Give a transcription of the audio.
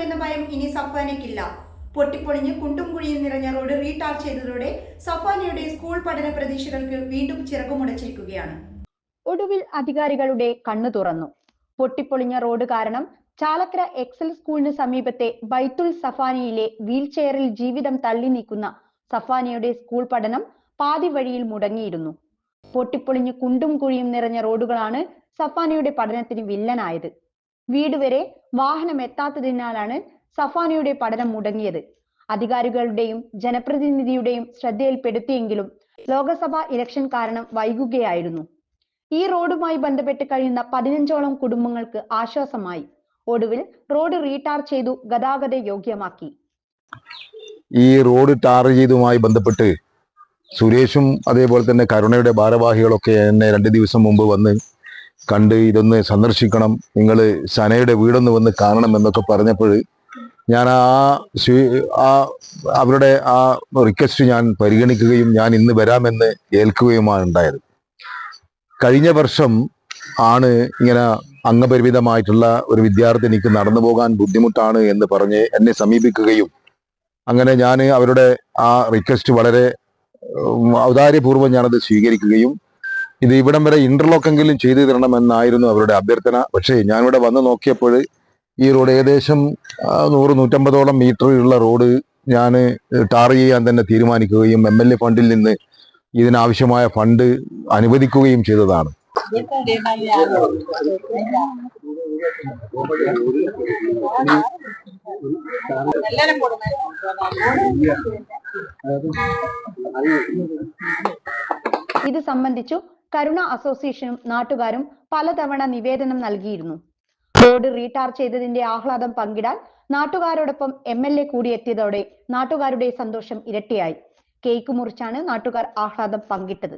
ബാധിക്കുമെന്ന ഭയം ഇനി സഫാനയ്ക്കില്ല. പൊട്ടിപ്പൊളിഞ്ഞ് കുണ്ടും കുഴിയും നിറഞ്ഞ റോഡ് റീടാർ ചെയ്തതോടെ സഫാനയുടെ സ്കൂൾ പഠന പ്രതീക്ഷകൾക്ക് വീണ്ടും ചിറകുമുടച്ചിരിക്കുകയാണ്. ഒടുവിൽ അധികാരികളുടെ കണ്ണു തുറന്നു. പൊട്ടിപ്പൊളിഞ്ഞ റോഡ് കാരണം ചാലക്കര എക്സൽ സ്കൂളിന് സമീപത്തെ ബൈത്തുൽ സഫാനിയിലെ വീൽചെയറിൽ ജീവിതം തള്ളി നീക്കുന്ന സഫാനിയുടെ സ്കൂൾ പഠനം പാതി വഴിയിൽ മുടങ്ങിയിരുന്നു. പൊട്ടിപ്പൊളിഞ്ഞ് കുണ്ടും കുഴിയും നിറഞ്ഞ റോഡുകളാണ് സഫാനിയുടെ പഠനത്തിന് വില്ലനായത്. വീട് വരെ വാഹനം എത്താത്തതിനാലാണ് സഫാനയുടെ പഠനം മുടങ്ങിയത്. അധികാരികളുടെയും ജനപ്രതിനിധിയുടെയും ശ്രദ്ധയിൽപ്പെടുത്തിയെങ്കിലും ലോകസഭാ ഇലക്ഷൻ കാരണം വൈകുകയായിരുന്നു. ഈ റോഡുമായി ബന്ധപ്പെട്ട് കഴിയുന്ന പതിനഞ്ചോളം കുടുംബങ്ങൾക്ക് ആശ്വാസമായി. ഒടുവിൽ റോഡ് റീടാർ ചെയ്തു ഗതാഗത യോഗ്യമാക്കി. ഈ റോഡ് ടാർ ചെയ്തുമായി ബന്ധപ്പെട്ട് സുരേഷും അതേപോലെ തന്നെ കരുണയുടെ ഭാരവാഹികളൊക്കെ എന്നെ രണ്ട് ദിവസം മുമ്പ് വന്ന് കണ്ട് ഇതൊന്ന് സന്ദർശിക്കണം. നിങ്ങൾ സനയുടെ വീടൊന്ന് വന്ന് കാണണം എന്നൊക്കെ പറഞ്ഞപ്പോൾ ഞാൻ ആ ആ അവരുടെ ആ റിക്വസ്റ്റ് ഞാൻ പരിഗണിക്കുകയും ഞാൻ ഇന്ന് വരാമെന്ന് ഏൽക്കുകയുമാണ് ഉണ്ടായത്. കഴിഞ്ഞ വർഷം ആണ് ഇങ്ങനെ അംഗപരിമിതമായിട്ടുള്ള ഒരു വിദ്യാർത്ഥിനിക്ക് നടന്നു പോകാൻ ബുദ്ധിമുട്ടാണ് എന്ന് പറഞ്ഞ് എന്നെ സമീപിക്കുകയും അങ്ങനെ ഞാൻ അവരുടെ ആ റിക്വസ്റ്റ് വളരെ ഔദാര്യപൂർവം ഞാനത് സ്വീകരിക്കുകയും ഇത് ഇവിടം വരെ ഇന്റർലോക്കെങ്കിലും ചെയ്തു തരണം എന്നായിരുന്നു അവരുടെ അഭ്യർത്ഥന. പക്ഷേ ഞാനിവിടെ വന്ന് നോക്കിയപ്പോൾ ഈ റോഡ് ഏകദേശം നൂറ് നൂറ്റമ്പതോളം മീറ്റർ ഉള്ള റോഡ് ഞാൻ ടാർ ചെയ്യാൻ തന്നെ തീരുമാനിക്കുകയും എം എൽ എ ഫണ്ടിൽ നിന്ന് ഇതിനാവശ്യമായ ഫണ്ട് അനുവദിക്കുകയും ചെയ്തതാണ്. ഇത് സംബന്ധിച്ചു കരുണ അസോസിയേഷനും നാട്ടുകാരും പലതവണ നിവേദനം നൽകിയിരുന്നു. റോഡ് റീടാർ ചെയ്തതിന്റെ ആഹ്ലാദം പങ്കിടാൻ നാട്ടുകാരോടൊപ്പം എം എൽ എ കൂടി എത്തിയതോടെ നാട്ടുകാരുടെ സന്തോഷം ഇരട്ടിയായി. കേക്ക് മുറിച്ചാണ് നാട്ടുകാർ ആഹ്ലാദം പങ്കിട്ടത്.